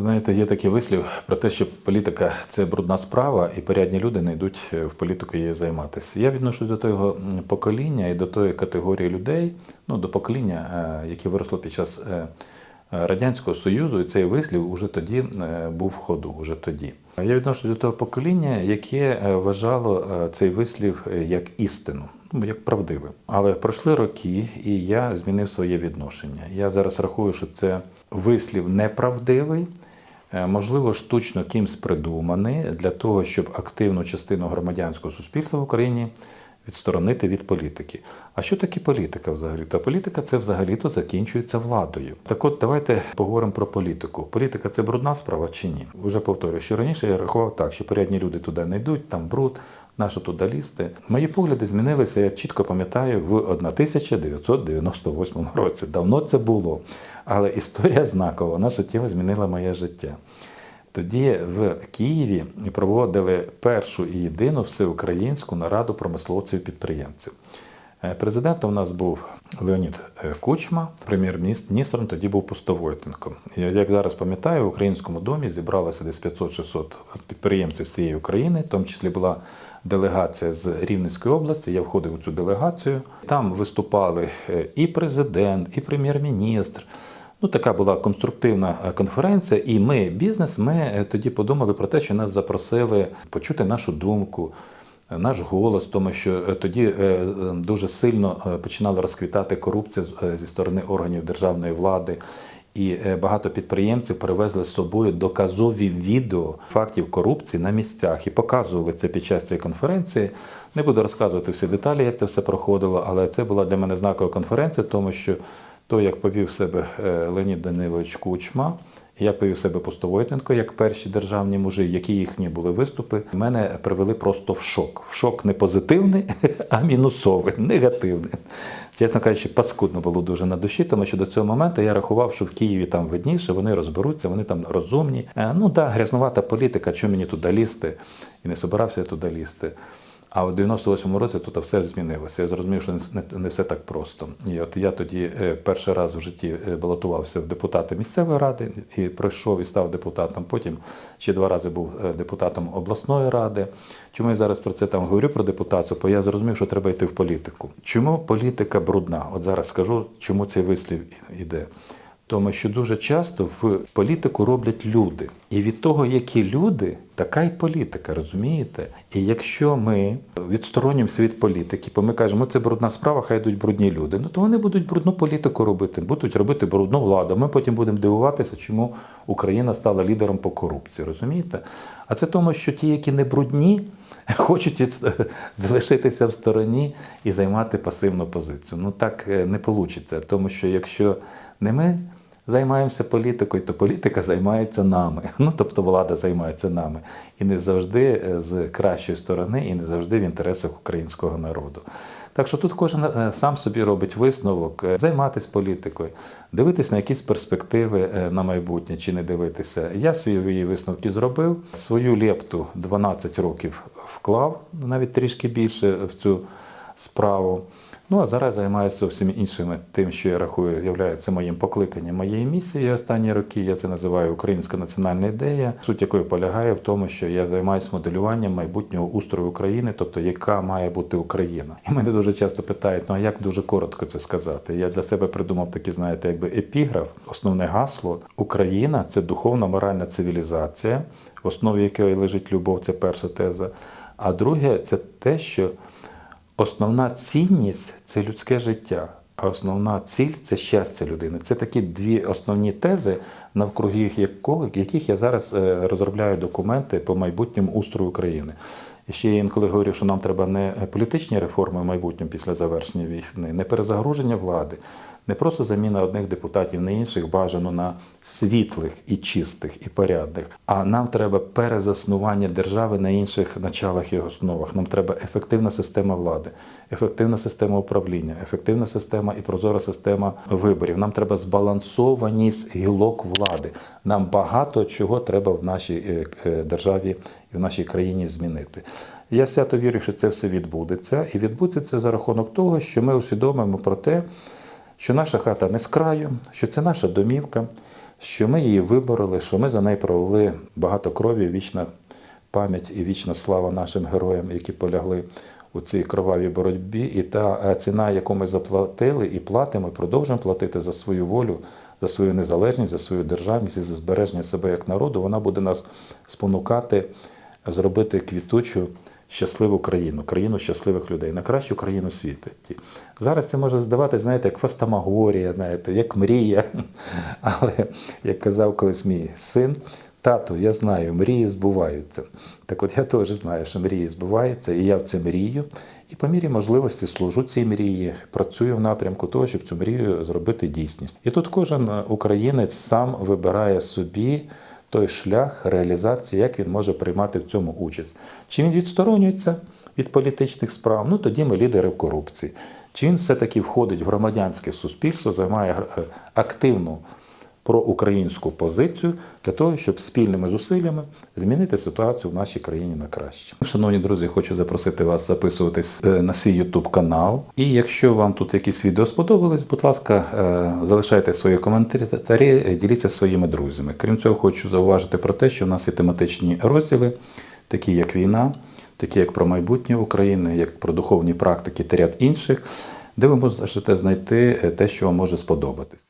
Знаєте, є такий вислів про те, що політика це брудна справа, і порядні люди не йдуть в політику її займатися. Я відношусь до того покоління і до тої категорії людей, ну до покоління, е, яке виросло під час е, е, Радянського Союзу, і цей вислів уже тоді е, був в ходу, уже тоді. Я відношусь до того покоління, яке е, вважало е, цей вислів як істину. Ну, як правдивим. Але пройшли роки, і я змінив своє відношення. Я зараз рахую, що це вислів неправдивий, можливо, штучно кимсь придуманий для того, щоб активну частину громадянського суспільства в Україні відсторонити від політики. А що таке політика взагалі? Та політика це взагалі-то закінчується владою. Так от давайте поговоримо про політику. Політика це брудна справа чи ні? Уже повторюю, що раніше я рахував так, що порядні люди туди не йдуть, там бруд, нащо туди лізти. Мої погляди змінилися, я чітко пам'ятаю, в 1998 році. Давно це було. Але історія знакова, вона суттєво змінила моє життя. Тоді в Києві проводили першу і єдину всеукраїнську нараду промисловців і підприємців. Е, Президентом у нас був Леонід е, Кучма, прем'єр-міністром тоді був Пустовойтенко. І як зараз пам'ятаю, в українському домі зібралося десь 500-600 підприємців цієї України, в тому числі була делегація з Рівненської області. Я входив у цю делегацію. Там виступали е, і президент, і прем'єр-міністр. Ну, така була конструктивна е, конференція, і ми, бізнес, ми е, тоді подумали про те, що нас запросили почути нашу думку, е, наш голос, тому що тоді дуже сильно починала розквітати корупція зі сторони органів державної влади. І багато підприємців привезли з собою доказові відео фактів корупції на місцях і показували це під час цієї конференції. Не буду розказувати всі деталі, як це все проходило, але це була для мене знакова конференція, тому що то, як повів себе е, Леонід Данилович Кучма, я повів себе Пустовойтенко, як перші державні мужі, які їхні були виступи, мене привели просто в шок. В шок не позитивний, а мінусовий, негативний. Чесно кажучи, паскудно було дуже на душі, тому що до цього моменту я рахував, що в Києві там видніше, вони розберуться, вони там розумні. Е, Ну так, грязнувата політика, що мені туди лізти, і не собирався я туди лізти. А в 98-му році тут все змінилося. Я зрозумів, що не, все так просто. І от я тоді е, перший раз в житті е, балотувався в депутати місцевої ради і пройшов і став депутатом. Потім ще два рази був е, депутатом обласної ради. Чому я зараз про це там говорю про депутатство? Бо я зрозумів, що треба йти в політику. Чому політика брудна? От зараз скажу, чому цей вислів іде. Тому що дуже часто в політику роблять люди. І від того, які люди, така й політика, розумієте? І якщо ми відсторонюємося від політики, бо ми кажемо, це брудна справа, хай йдуть брудні люди. Ну то вони будуть брудну політику робити, будуть робити брудну владу. Ми потім будемо дивуватися, чому Україна стала лідером по корупції. Розумієте? А це тому, що ті, які не брудні, хочуть залишитися в стороні і займати пасивну позицію. Ну так е, не вийде, тому що якщо не ми займаємося політикою, то політика займається нами. Ну тобто влада займається нами. І не завжди е, з кращої сторони, і не завжди в інтересах українського народу. Так що тут кожен е, сам собі робить висновок, е, займатися політикою, дивитись на якісь перспективи на майбутнє чи не дивитися. Я свої висновки зробив, свою лепту 12 років вклав, навіть трішки більше в цю справу. Ну а зараз займаюся зовсім іншими тим, що я рахую, є моїм покликанням моєї місії останні роки. Я це називаю українська національна ідея, суть якої полягає в тому, що я займаюся моделюванням майбутнього устрою України, тобто яка має бути Україна. І мене дуже часто питають: ну а як дуже коротко це сказати? Я для себе придумав такий, знаєте, якби епіграф, основне гасло Україна це духовна моральна цивілізація, в основі якої лежить любов, це перша теза. А друге, це те, що Основна цінність це людське життя, а основна ціль це щастя людини. Це такі дві основні тези, навкруги яких я зараз е, розробляю документи по майбутньому устрою України. І ще я інколи говорю, що нам треба не політичні реформи в майбутньому після завершення війни, не перезагруження влади, не просто заміна одних депутатів на інших, бажано на світлих і чистих і порядних. А нам треба перезаснування держави на інших началах і основах. Нам треба ефективна система влади, ефективна система управління, ефективна система і прозора система виборів. Нам треба збалансованість гілок влади. Нам багато чого треба в нашій е, е, державі і в нашій країні змінити. Я свято вірю, що це все відбудеться, і відбудеться це за рахунок того, що ми усвідомимо про те, що наша хата не з краю, що це наша домівка, що ми її вибороли, що ми за неї провели багато крові, вічна пам'ять і вічна слава нашим героям, які полягли у цій кровавій боротьбі. І та е, ціна, яку ми заплатили і платимо, і продовжуємо платити за свою волю, за свою незалежність, за свою державність і за збереження себе як народу, вона буде нас спонукати зробити квітучу. Щасливу країну, країну щасливих людей, на кращу країну світу. Зараз це може здаватися, знаєте, як фастамагорія, знаєте, як мрія. Але, як казав колись мій син, тату, я знаю, мрії збуваються. Так от я теж знаю, що мрії збуваються, і я в це мрію. І по мірі можливості служу цій мрії, працюю в напрямку того, щоб цю мрію зробити дійсність. І тут кожен українець сам вибирає собі той шлях реалізації, як він може приймати в цьому участь. Чи він відсторонюється від політичних справ? Ну тоді ми лідери в корупції. Чи він все-таки входить в громадянське суспільство, займає е, активну проукраїнську позицію для того, щоб спільними зусиллями змінити ситуацію в нашій країні на краще. Шановні друзі, хочу запросити вас записуватись е, на свій YouTube канал. І якщо вам тут якісь відео сподобались, будь ласка, е, залишайте свої коментарі, е, діліться своїми друзями. Крім цього, хочу зауважити про те, що в нас є тематичні розділи, такі як війна, такі як про майбутнє України, як про духовні практики та ряд інших, де ви можете знайти те, що вам може сподобатись.